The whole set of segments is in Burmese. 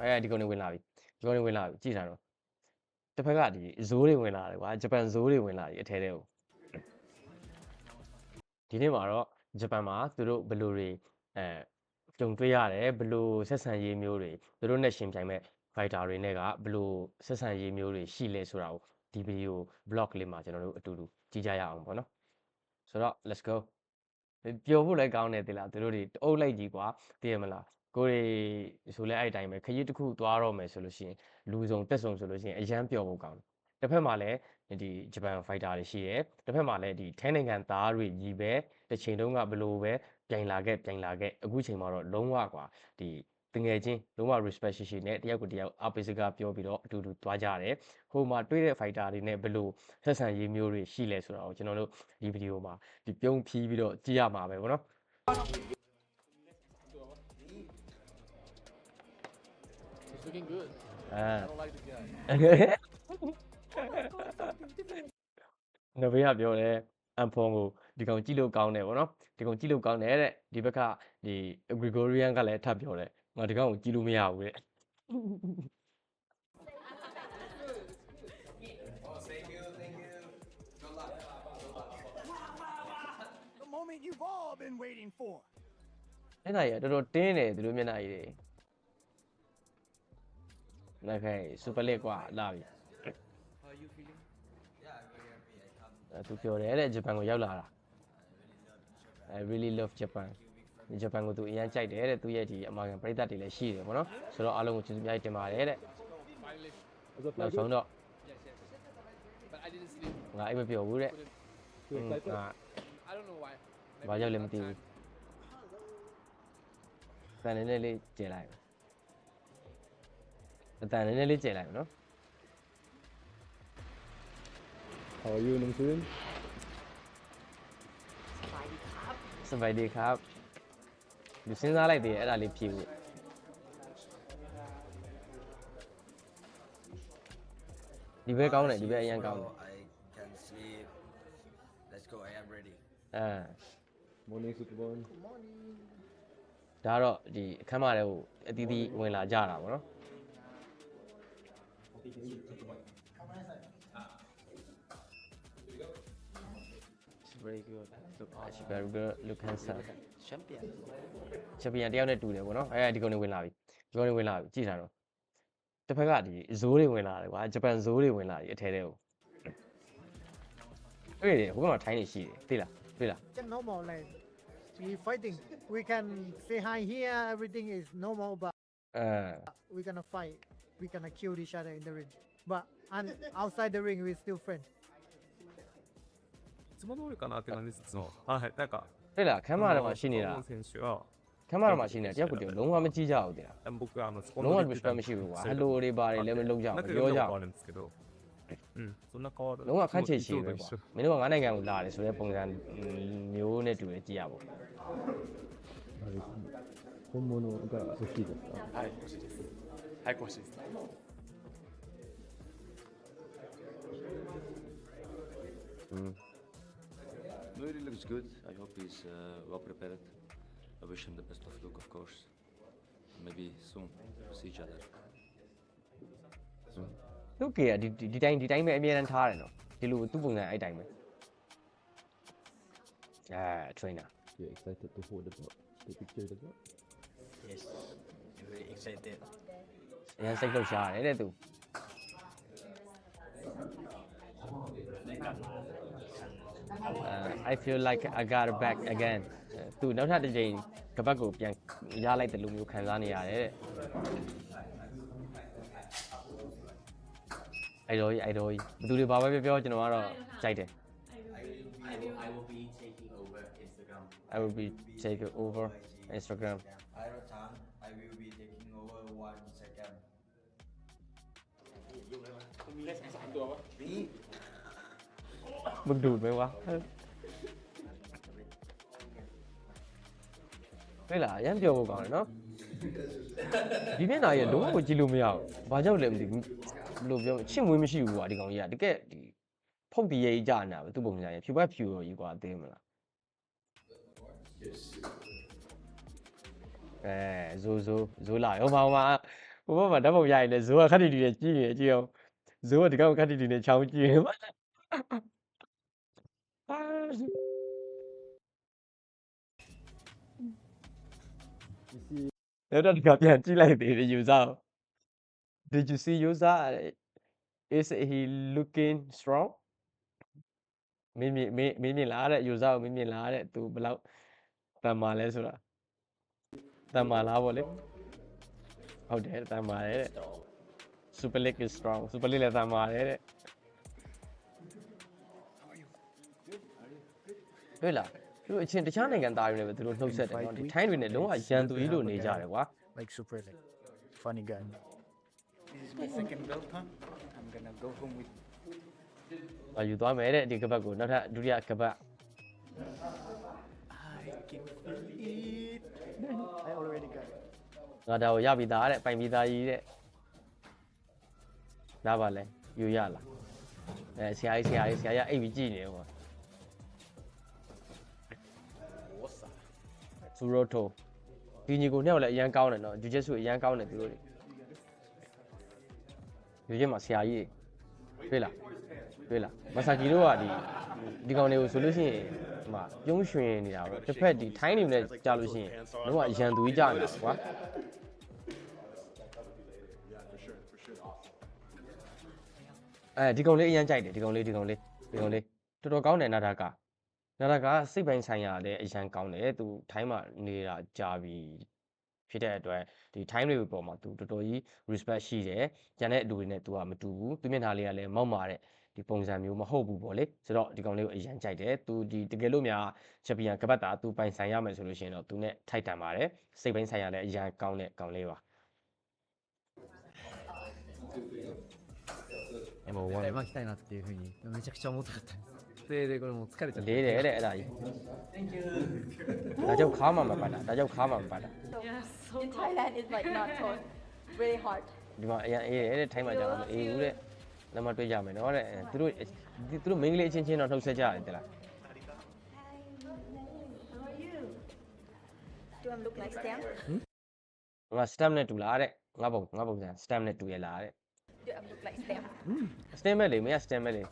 အဲဒီကောင်တွေဝင်လာပြီဒီကောင်တွေဝင်လာပြီကြည့်တာတော့တစ်ဖက်ကဒီဇိုးတွေဝင်လာတယ်ကွာဂျပန်ဇိုးတွေဝင်လာပြီအထဲထဲကိုဒီနေ့မှာတော့ဂျပန်မှာသူတို့ဘယ်လိုတွေအဲကြုံတွေ့ရတယ်ဘယ်လိုဆက်ဆံရေးမျိုးတွေသူတို့နဲ့ရှင်ပြိုင်မဲ့ fighter တွေနဲ့ကဘယ်လိုဆက်ဆံရေးမျိုးတွေရှိလဲဆိုတာကိုဒီဗီဒီယို blog လေးမှာကျွန်တော်တို့အတူတူကြည့်ကြရအောင်ပေါ့နော်ဆိုတော့ let's go ပျော်ဖို့လည်းကောင်းတယ်တိလားသူတို့တွေအုပ်လိုက်ကြီးကွာသိရမလား ကိုယ်တွေဆိုလဲအဲ့အတိုင်းပဲခရီးတစ်ခုသွားတော့မယ်ဆိုလို့ရှိရင်လူစုံတက်စုံဆိုလို့ရှိရင်အရန်ပျော်ဖို့ကောင်းတယ်တစ်ဖက်မှာလည်းဒီဂျပန်ဖိုက်တာတွေရှိတယ်တစ်ဖက်မှာလည်းဒီထိုင်းနိုင်ငံသားတွေကြီးပဲတစ်ချိန်တုန်းကဘလို့ပဲပြိုင်လာခဲ့ပြိုင်လာခဲ့အခုချိန်မှာတော့လုံးဝကွာဒီတငယ်ချင်းလုံးဝ respect ရှိရှိနဲ့တယောက်ကိုတယောက်အပိစကားပြောပြီးတော့အတူတူသွားကြတယ်ဟိုမှာတွေ့တဲ့ fighter တွေနဲ့ဘယ်လိုဆက်ဆံရေးမျိုးတွေရှိလဲဆိုတာကိုကျွန်တော်တို့ဒီဗီဒီယိုမှာဒီပြုံးဖြီးပြီးတော့ကြည့်ရမှာပဲဗောနော် looking good. အာ I don't like the guy. နဘေးကပြောတယ်အန်ဖုံကိုဒီကောင်ကြည့်လို့ကောင်းတယ်ဗောနော်ဒီကောင်ကြည့်လို့ကောင်းတယ်တဲ့ဒီဘက်ကဒီ Gregorian ကလည်းထပ်ပြောတယ်ငါဒီကောင်ကိုကြည့်လို့မရဘူးတဲ့ The moment you've all been waiting for. မျက်နှာကြီးကတော်တော်တင်းတယ်သူတို့မျက်နှာကြီးတွေ နိုင်ခိုင်စူပါလက်ကွာလာပြီ How are you feeling? အဲသူပြောတယ်တဲ့ဂျပန်ကိုရောက်လာတာ I really love Japan ဂျပန်ကိုသူအရင်ကြိုက်တယ်တဲ့သူရဲ့ဒီအမေရိကန်ပြည်သက်တွေလည်းရှိတယ်ဗောနော်ဆိုတော့အားလုံးကိုကျေးဇူးများကြီးတင်ပါတယ်တဲ့ Finally. နောက်ဆုံးတော့ Yes, yes. But I didn't sleep. ငါအိပ်မပြောဘူးတဲ့ Couldn't. ဟင်းငါ I don't know why. Maybe ဘာကြောင့်လဲ not မသိဘူး time. တန်နေနေလေးကျယ်လိုက်မယ် အတန်နေနေလေးကျယ်လိုက်မယ်နော် How are you น้องซึน စပိုက်ဒီครับဒီစဉ်းစားလိုက်သေးတယ်အဲ့ဒါလေးဖြည့်ဖို့ဒီဘက်ကောင်းတယ်ဒီဘက်အရင်ကောင်းတယ် I can sleep. Let's go. I am ready. အဲ morning superborn ဒါကတော့ဒီအခမ်းအနားတွေကိုအတီးတီးဝင်လာကြတာပေါ့နော် very good. Look It's very good look handsome champion. ချန်ပီယံတယောက်နဲ့တူတယ်ပေါ့နော်အဲဒီကောင်တွေဝင်လာပြီဒီကောင်တွေဝင်လာပြီကြည့်တာတော့တစ်ဖက်ကဒီဇိုးတွေဝင်လာတယ်ကွာဂျပန်ဇိုးတွေဝင်လာပြီအထဲထဲကိုတွေ့တယ်ဟိုဘက်မှာထိုင်းနေရှိတယ်သိလားတွေ့လား just normal like we fighting we can say hi here everything is normal but အဲ we're gonna fight we're gonna kill each other in the ring but and outside the ring we're still friends いつも通りかなって感じですいつもはいなんか တွေ့လားခမ်းမထဲမှာရှိနေတာ その選手は ခမ်းမထဲမှာရှိနေတာတယောက်ကိုတယောက်လုံးဝမကြည့်ကြဘူးသိလား 僕はあのそこ လုံးဝ の respect မရှိဘူးကွာဟယ်လိုတွေပါတယ်လည်းမလုပ်ကြဘူးမပြောကြ あ ဘူး るんですけどうんそんな変わる လုံးဝခန့်ချေချေ いつ ပဲ もと ကွာ 一緒 မင်းတို့ကငါးနိုင်ငံကိုလာတယ်ဆိုတဲ့ပုံစံမျိုးနဲ့တူတယ်ကြည့်ရပါဦး 本物が欲しいですかはい、欲しいです。 할 것입니다. Mm. Moody looks good. I hope he's uh, well prepared. I wish him the best of luck, of course. Maybe soon we'll see each other. Mm. Ah, trainer You're excited to hold the, the picture the yes very excited အရင်စိတ်လှုပ်ရှားတယ်တဲ့သူ Uh, I feel like I got it back again သူနောက်ထပ်တစ်ကြိမ်ကပတ်ကိုပြန်ရလိုက်တယ်လို့မျိုးခံစားနေရတယ်တဲ့အဲ့တော့အဲ့တော့ဘယ်သူတွေဘာပဲပြောပြောကျွန်တော်ကတော့ကြိုက်တယ် I will, I will be taking over Instagram. I will be taking over Instagram มีเลขสามตัวปะ มึงดูดไหมวะဟဲ့လားအရင်ပြောဖို့ကောင်းတယ်နော်ဒီမျက်နှာကြီးကလုံးဝကိုကြည့်လို့မရဘူး။ဘာကြောင့်လဲမသိဘူး။ဘယ်လိုပြောမလဲချစ်မွေးမရှိဘူးကွာဒီကောင်ကြီးကတကယ်ဒီဖုတ်တီရေးကြာနေတာပဲသူ့ပုံစံကြီးဖြူဘက်ဖြူရောကြီးကွာသိမလားအဲဇိုဇိုဇိုလာရောဘာမှ ဟိုဘက်မှာဓာတ်ပုံရရင်လည်းဇိုးကခက်တီတီနဲ့ကြီးနေတယ်ကြည့်အောင် ဇိုးကဒီကောင်ခက်တီတီနဲ့ချောင်းကြီးနေမှာအာနောက်တော့ဒီကပြန်ကြည့်လိုက်သေးတယ်ယူစားကို Did you see Yusa is he looking strong မင်းမြင်မင်းမင်းမြင်လားတဲ့ယူစားကိုမင်းမြင်လားတဲ့သူဘယ်လောက်တန်မာလဲဆိုတာတန်မာလားဗောလေဟုတ်တယ်တန်မာတယ်တဲ့ Super League is strong Super League လည်းတန်မာတယ်တဲ့တွေ့လားသူတို့အချင်းတခြားနိုင်ငံသားတွေလည်းပဲသူတို့နှုတ်ဆက်တယ်နော်ဒီထိုင်းတွေနဲ့လုံးဝရန်သူကြီးလို့နေကြတယ်ကွာ Like super like funny guy. This is my second belt, huh? I'm gonna go home with ။ယူသွားမယ်တဲ့ဒီကပတ်ကိုနောက်ထပ်ဒုတိယကပတ် I can feel it. I already got it. ငါဒါကိုရပြီးသားတဲ့ပိုင်ပြီးသားကြီးတဲ့။ ဒါပါလဲယူရလား။အဲဆရာကြီးဆရာကြီးဆရာကြီးအိပ်ပြီးကြည့်နေဟော။ဇူရိုတိုဒီညီကိုနှစ်ယောက်လည်းအရန်ကောင်းတယ်နော်ဂျူဂျက်ဆူအရန်ကောင်းတယ်သူတို့တွေဂျူဂျက်မှာဆရာကြီးတွေတွေ့လားတွေ့လားမဆာဂျီတို့ကဒီဒီကောင်တွေကိုဆိုလို့ရှိရင်ဒီမှာပြုံးရွှင်နေတာပေါ့တစ်ဖက်ဒီထိုင်းနေနဲ့ကြာလို့ရှိရင်တော့ကအရန်သူကြီးကြာနေတာကွာ အဲဒီကောင်လေးအရန်ကြိုက်တယ်ဒီကောင်လေးဒီကောင်လေးဒီကောင်လေးတော်တော်ကောင်းတယ်နာဒါကနာဒါကစိတ်ပိုင်းဆိုင်ရာလည်းအရန်ကောင်းတယ်သူထိုင်းမှာနေတာကြာပြီဖြစ်တဲ့အတွက်ဒီထိုင်းတွေပေါ်မှာသူတော်တော်ကြီး respect ရှိတယ်ကျန်တဲ့လူတွေနဲ့သူကမတူဘူးသူမျက်နှာလေးကလည်းမောက်မာတဲ့ဒီပုံစံမျိုးမဟုတ်ဘူးပေါ့လေဆိုတော့ဒီကောင်လေးကိုအရန်ကြိုက်တယ်သူဒီတကယ်လို့များချန်ပီယံကပတ်တာသူပိုင်ဆိုင်ရမယ်ဆိုလို့ရှိရင်တော့သူနဲ့ထိုက်တန်ပါတယ်စိတ်ပိုင်းဆိုင်ရာလည်းအရန်ကောင်းတဲ့ကောင်လေးပါ もう終わる。巻きたいなっていうふうにめちゃくちゃ思ったかったですででこれもう疲れちゃって လေးတယ်တဲ့အဲ့ဒါကြီးဒါကြောင့်ခါမှမပတ်တာဒါကြောင့်ခါမှမပတ်တာ In Thailand, it's like not so very hard. ဒီမှာအရင်အေးတယ်တဲ့ထိုင်းမှာကြာတော့မအေးဘူးတဲ့လက်မတွေ့ကြမယ်နော်တဲ့အဲသူတို့သူတို့မိန်းကလေးအချင်းချင်းတော့နှုတ်ဆက်ကြရတယ်တဲ့လား How are you? Do I look like Stem? ငါ stamp နဲ့တူလားတဲ့ငါပုံငါပုံစံ stamp နဲ့တူရလားတဲ့ Do I look like Stem? stamp မဲ့လေမင်းက stamp မဲ့လေ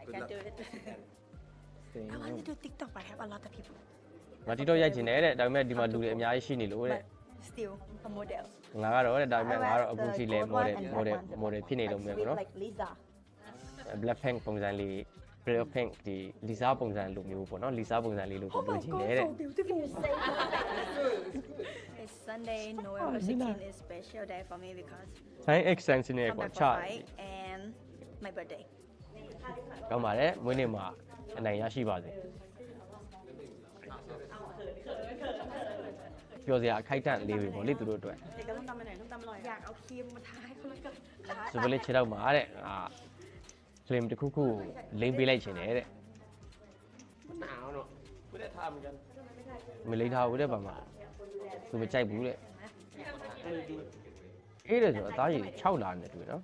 I can't do it. I want to do TikTok, but I have a lot of people. ငါ TikTok ရိုက်ချင်တယ်တဲ့ဒါပေမဲ့ဒီမှာလူတွေအများကြီးရှိနေလို့တဲ့ But still, a model. ငါကတော့တဲ့ဒါပေမဲ့ I ငါကတော့ like အခု the ထိလဲ gold one model and black model one, the model ဖြစ်နေလို့မျိုး with ပေါ့နော် like Lisa. Blackpink ပုံစံလေး Blackpink ဒီ Lisa ပုံစံလိုမျိုးပေါ့နော် Lisa ပုံစံလေးလို့ Oh ပြော my ချင် god, တယ်တဲ့ so beautiful. it's Sunday, November 16 is special day for me because Time extension နဲ့ come ကွာ back ချ for fight and my birthday. ကောင်းပါတယ်မွေးနေ့မှာအနိုင်ရရှိပါစေပြောစရာအခိုက်အတန့်လေးတွေပေါ့လေသူတို့အတွက် เด็กก็ต้องตำไปไหนต้องตำอร่อยอยากเอาครีมมาทาให้เขาแล้วกัน စပလေးခြေတော့မှာတဲ့အာ ဖလင်တစ်ခုခုလိမ့်ပေးလိုက်ခြင်းတယ်တဲ့ มันหนาวเนาะไม่ได้ทำเหมือนกัน မလိမ့်ထားဘူးတဲ့ဘာမှသူမကြိုက်ဘူးတဲ့အေးတယ်ဆိုတော့အသားကြီး6လာနေတွေ့နော်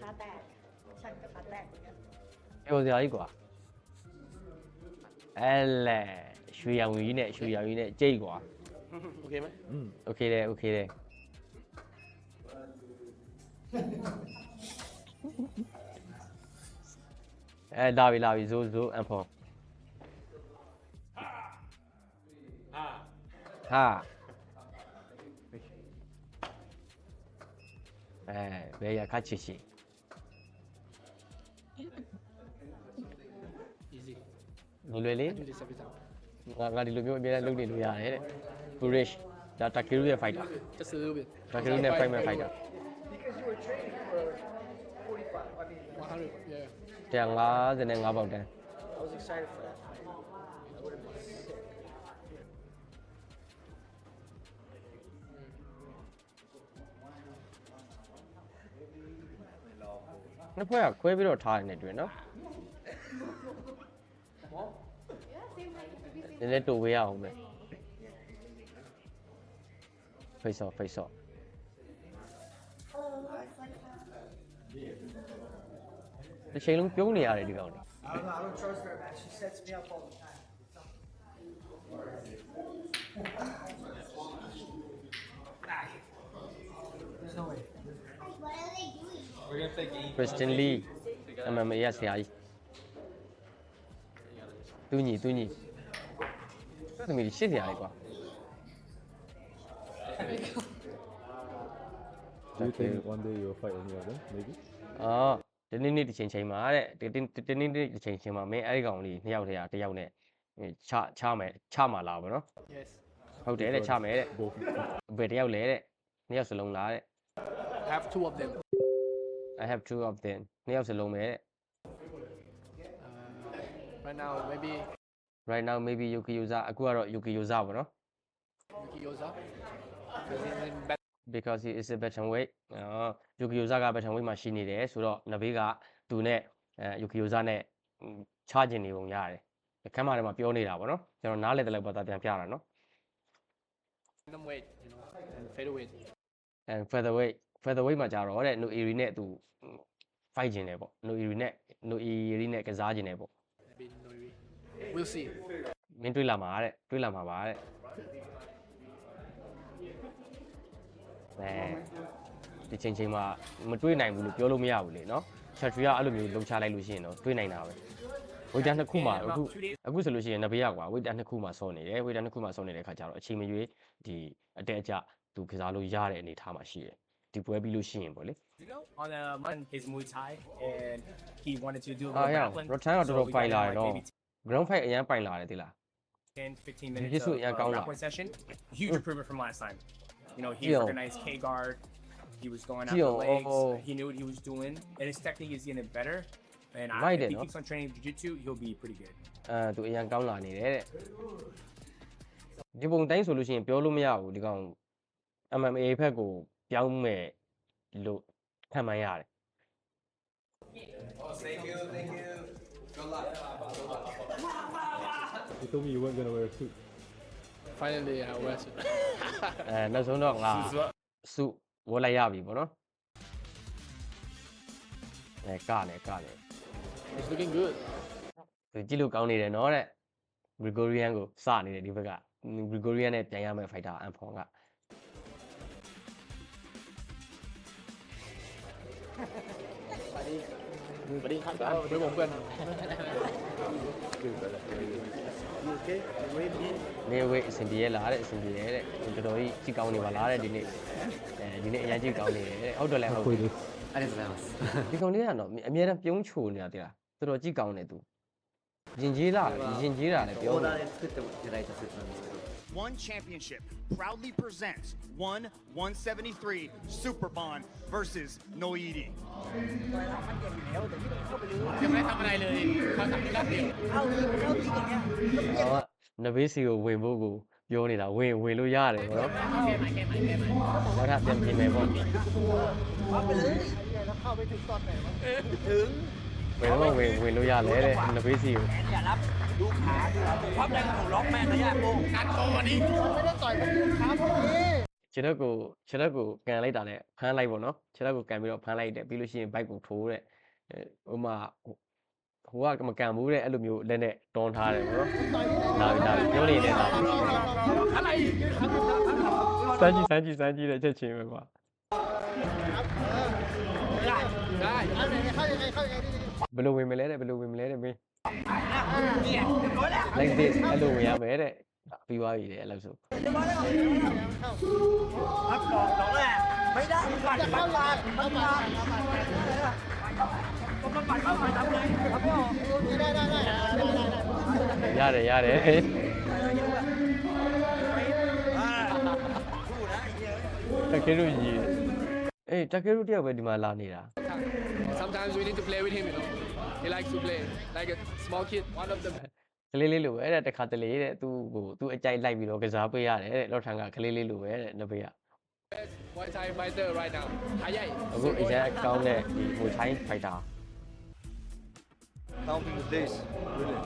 ขาแตกฉันก็ขาแตกเหมือนกัน ပြောစရာကြီးကွာအဲလဲရွှေရောင်ကြီးနဲ့ရွှေရောင်ကြီးနဲ့ကြိတ်ကွာ โอเคไหม โอเคတယ်โอเคတယ် အဲလာပြီလာပြီဇိုးဇိုးအန်ဖုံဟာဟာအဲဘယ်ရခါချစ်ရှိ easy လူလွယ်လေးဒီစပစ်တာငါငါဒီလိုမျိုးအများနဲ့လုပ်နေလို့ရတယ်တဲ့ Burish ဒါ Takeru ရဲ့ fighter တဆူပဲ Takeru နဲ့ fight မဲ့ fighter 100 yeah 155ပေါက်တန်း I was excited for that fight. That would have been sick. နှစ်ဖွဲ့ကခွဲပြီးတော့ထားနေတယ်တွေ့နော်နည်းနည်းတူဝေးရအောင်မယ် face off face off တစ်ချိန်လုံးပြုံးနေရတယ်ဒီကောင်တွေ I don't know. I don't trust her, man. She sets me up all the time. Nah, there's no way. What are they doing? We're gonna play game. Christian Do you think one day you'll fight any of? Maybe. အော် ဒီနေ့နေ့တစ်ချိန်ချိန်မှာတဲ့ဒီဒီဒီနေ့နေ့တစ်ချိန်ချိန်မှာမင်းအဲ့ဒီကောင်လေးနှစ်ယောက်တည်းကတစ်ယောက်နဲ့ချချမယ်ချမှာလားဗောနော် Yes. ဟုတ်တယ်တဲ့ချမယ်တဲ့ Both. ဘယ်တစ်ယောက်လဲတဲ့နှစ်ယောက်စလုံးလားတဲ့ Have two of them. I have two of them နှစ်ယောက်စလုံးပဲတဲ့ Uh, right now, maybe right now maybe Yuki Yuza အခုကတော့ Yuki Yuza ဗောနော် Yuki Yoza. Because he's in back. because he is a veteran weight အော် Yuki Yuza က veteran weight မှာရှိနေတယ်ဆိုတော့နဘေးကသူနဲ့အဲ Yuki Yuza နဲ့ချကျင်နေပုံရတယ်ခမ်းမထဲမှာပြောနေတာဗောနော်ကျွန်တော်နားလေတဲ့လောက်ပါတာပြန်ပြတာနော် Them weight, you know, and featherweight. and featherweight featherweight မှာကြတော့တဲ့ no eri နဲ့သူ fight ကျင်တယ်ပေါ့ no eri နဲ့ no eri နဲ့ကစားကျင်တယ်ပေါ့ Maybe Noiri. We'll see. မင်းတွေးလာမှာတဲ့တွေးလာမှာပါတဲ့ အဲဒီချိန်ချိန်မှာမတွေးနိုင်ဘူးလို့ပြောလို့မရဘူးလေနော်ချက်ထရီကအဲ့လိုမျိုးလုံချလိုက်လို့ရှိရင်တော့တွေးနိုင်တာပဲဝေးတန်းတစ်ခုမှာအခုအခုဆိုလို့ရှိရင်နဘေးရကွာဝေးတန်းတစ်ခုမှာစောနေတယ်ဝေးတန်းတစ်ခုမှာစောနေတဲ့ခါကျတော့အချိန်မရွေးဒီအတက်အကျသူကစားလို့ရတဲ့အနေအထားမှာရှိတယ်ဒီပွဲပြီးလို့ရှိရင်ပေါ့လေ On the Mon his Muay Thai, and he wanted to do a အာ little ရ grappling. ရထိုင်းတော့တော် so တော် we ပိုင် got လာ him တယ် like တော့ maybe ground fight အရင်ပိုင်လာတယ်တိလား 10, 15 minutes Jiu-jitsu of, yan of kaula. grappling session. Huge improvement from last time. You know, he Yo. recognized K guard. He was going Yo, after legs. oh. He knew what he was doing, and his technique is getting better. And I, Right if there, he no? keeps on training jiu-jitsu, he'll be pretty good. အဲသူအရင်ကောင်းလာနေတယ်တဲ့ဒီပုံတိုင်းဆိုလို့ရှိရင်ပြောလို့မရဘူးဒီကောင် MMA ဘက်ကိုပြောင်းမဲ့လို့ခံမှန်းရတယ် You told me you weren't gonna wear a suit. Finally, I wear it. အဲနောက်ဆုံးတော့ငါစုဝတ်လိုက်ရပြီပေါ့နော်အဲကနေကနေ It's looking good. သူကြည့်လို့ကောင်းနေတယ်နော်တဲ့ Gregorian ကိုစနေတယ်ဒီဘက်က Gregorian နဲ့ပြန်ရမယ့် fighter အန်ဖောင်က với bóng gần. နေဝေးအဆင်ပြေရလားတဲ့အဆင်ပြေရတဲ့တော်တော်ကြီးကြည့်ကောင်းနေပါလားတဲ့ဒီနေ့အဲဒီနေ့အရင်ကြည့်ကောင်းနေတယ်တဲ့ဟုတ်တယ်လဲဟုတ်တယ် this. ありがとうございます ဒီကောင်လေးကတော့အများအားပြုံးချိုနေတာတိလားတော်တော်ကြည့်ကောင်းတယ်သူရင်ကြီးလာရင်ကြီးလာလည်းပြော オー နေ ダーで作っていただいたスーツなんですけど One Championship proudly presents 1 173 Super Bond versus Noidi. มันเก่งอยู่แล้วแต่ที่เข้าไปรู้ยังไม่ได้ทำอะไรเลยเขาทำที่รอบเดียวเอาเข้าจริงอย่างเงี้ยเราอะนวิซิลเวบูบูโยนี่ละเวเวรู้ยากเลยครับแก้ใหม่แก้ใหม่แก้ใหม่แล้วถ้าเตรียมทีมไหนบ้างเข้าไปเลยแล้วเข้าไปถึงตอนไหนวะถึงเวรู้เวเวรู้ยากเลยเลยนวิซิลอย่ารับ งของล็อกแม่งระยะโป้งการโตวันนี้ ခြေတော့ကိုခြေတော့ကိုကန်လိုက်တာနဲ့ဖမ်းလိုက်ပေါ့နော်ခြေတော့ကိုကန်ပြီးတော့ဖမ်းလိုက်တယ်ပြီးလို့ရှိရင်ဘိုက်ကိုထိုးတဲ့ဟိုမှာဟိုကမကန်ဘူးတဲ့အဲ့လိုမျိုးလက်နဲ့တွန်းထားတယ်ပေါ့နော်လာပြီလာပြီပြောနေတယ်လာပြီ อะไร စမ်းကြည့်စမ်းကြည့်စမ်းကြည့်တဲ့ချက်ချင်းပဲကွာ ได้ ဘယ်လိုဝင်မလဲတဲ့ဘယ်လိုဝင်မလဲတဲ့မင်း like this အဲ့လိုဝင်ရမယ်တဲ့ပြီးသွားပြီတဲ့အဲ့လိုဆို ไม่ได้ปัดเข้ามาเข้ามาผมปัดเข้ามาทำเลยครับพ่อได้ได้ได้ได้ได้ ရတယ်ရတယ်တကယ်လို့ကြီးအေးတကယ်လို့တယောက်ပဲဒီမှာလာနေတာ sometimes we need to play with him you know he likes to play like a small kid one of the ကလေးလေးလိုပဲတဲ့တခါတလေတဲ့သူ့ကိုသူ့အကြိုက်လိုက်ပြီးတော့ကစားပေးရတယ်တဲ့လောက်ထန်ကကလေးလေးလိုပဲတဲ့နဘေးက best Muay Thai fighter right now အယိုက်အခုအရင်အကောင်းတဲ့ဒီ Muay Thai fighter counting the days really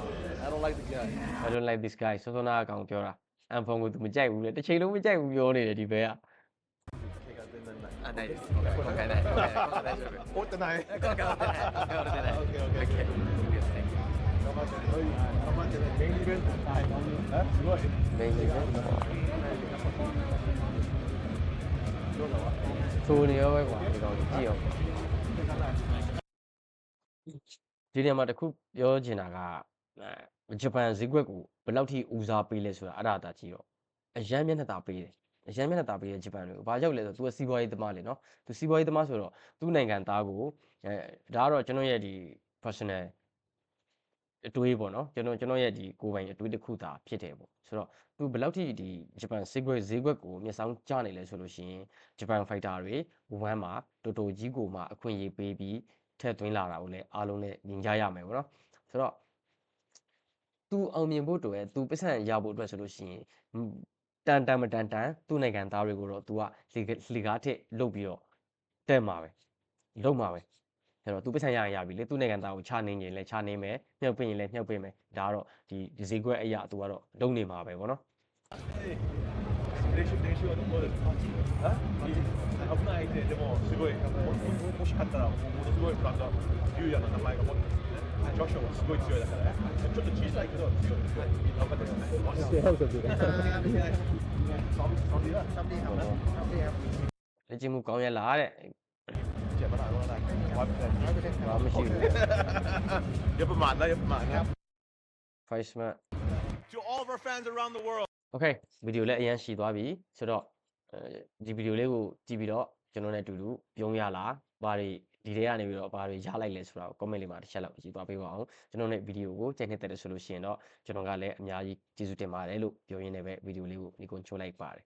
I don't like the guy I don't like this guy စောစောနာအကောင်ပြောတာအန်ဖုန်ကိုသူမကြိုက်ဘူးလေတစ်ချိန်လုံးမကြိုက်ဘူးပြောနေတယ်ဒီဘဲက あないです今回今回ない今回今回大丈夫おってない。今回はない今回はない Okay, okay. OK いいですね頑張ってね。頑張ってね。メインイベント。はい。えすごい。 မင်းကြီးပဲထိုးနေရောပဲကွာဒီကောင်ကြည့်အောင် ဒီနေရာမှာတစ်ခုပြောချင်တာကအဲဂျပန်ဈေးကွက်ကိုဘယ်လောက်ထိဦးစားပေးလဲဆိုတာအဲ့ဒါသာကြည့်တော့အရန်မျက်နှာသာပေးတယ် အရန်မျက်နှာတာပေးတဲ့ဂျပန်တွေကိုဘာရောက်လဲဆိုတော့သူကစီးပွားရေးသမားလေနော်သူစီးပွားရေးသမားဆိုတော့သူ့နိုင်ငံသားကိုအဲဒါကတော့ကျွန်တော်ရဲ့ဒီ personal အတွေးပေါ့နော်ကျွန်တော်ကျွန်တော်ရဲ့ဒီကိုယ်ပိုင်အတွေးတစ်ခုသာဖြစ်တယ်ပေါ့ဆိုတော့သူဘယ်လောက်ထိဒီဂျပန်စိတ်ကွက်ဈေးကွက်ကိုမျက်စောင်းကျနေလဲဆိုလို့ရှိရင်ဂျပန်ဖိုက်တာတွေဝမ်းမှာတော်တော်ကြီးကိုမှအခွင့်အရေးပေးပြီးထည့်သွင်းလာတာကိုလည်းအားလုံးနဲ့မြင်ကြရမယ်ပေါ့နော်ဆိုတော့သူအောင်မြင်ဖို့အတွက်သူပတ်စံရဖို့အတွက်ဆိုလို့ရှိရင် တန်တန်မတန်တန်သူ့နိုင်ငံသားတွေကိုတော့ तू ကလီဂါထစ်လုတ်ပြီးတော့တက်မှာပဲလုတ်မှာပဲအဲ့တော့ तू ပတ်ဆိုင်ရရပြီလေသူ့နိုင်ငံသားကိုခြာနေရင်လည်းခြာနေမယ်မြှုပ်ပင်းရင်လည်းမြှုပ်ပင်းမယ်ဒါကတော့ဒီဒီဈေးကွက်အရာ तू ကတော့လုံနေမှာပဲဗောနော် Değişik değişik oldu mu? Ha? Abuna ait de bu. Bu bu bu şartlar. Bu bu bu şartlar. Diyor ya da ben ジョシュもすごい強いだから、ちょっと小さいけど強い。頑張ってください。してほしい。လက်ချင်းမှုကောင်းရလားတဲ့ဘာမရှိဘူးရပမာနာရပမာနာ Five smart To all of our fans around the world Okay ဗီဒီယိုလည်းအရင်ရှိသွားပြီဆိုတော့ဒီဗီဒီယိုလေးကိုကြည့်ပြီးတော့ကျွန်တော်နဲ့အတူတူပြုံးရလားဘာတွေ ဒီထဲကနေပြီးတော့ဘာတွေရလိုက်လဲဆိုတာကို comment လေးမှာတစ်ချက်လောက်ရေးသွားပေးပါအောင်ကျွန်တော်နဲ့ဗီဒီယိုကိုကြိုက်နေတဲ့တယ်ဆိုလို့ရှိရင်တော့ကျွန်တော်ကလည်းအများကြီးကျေးဇူးတင်ပါတယ်လို့ပြောရင်းနဲ့ပဲဗီဒီယိုလေးကိုဒီကုန်းချိုးလိုက်ပါတယ်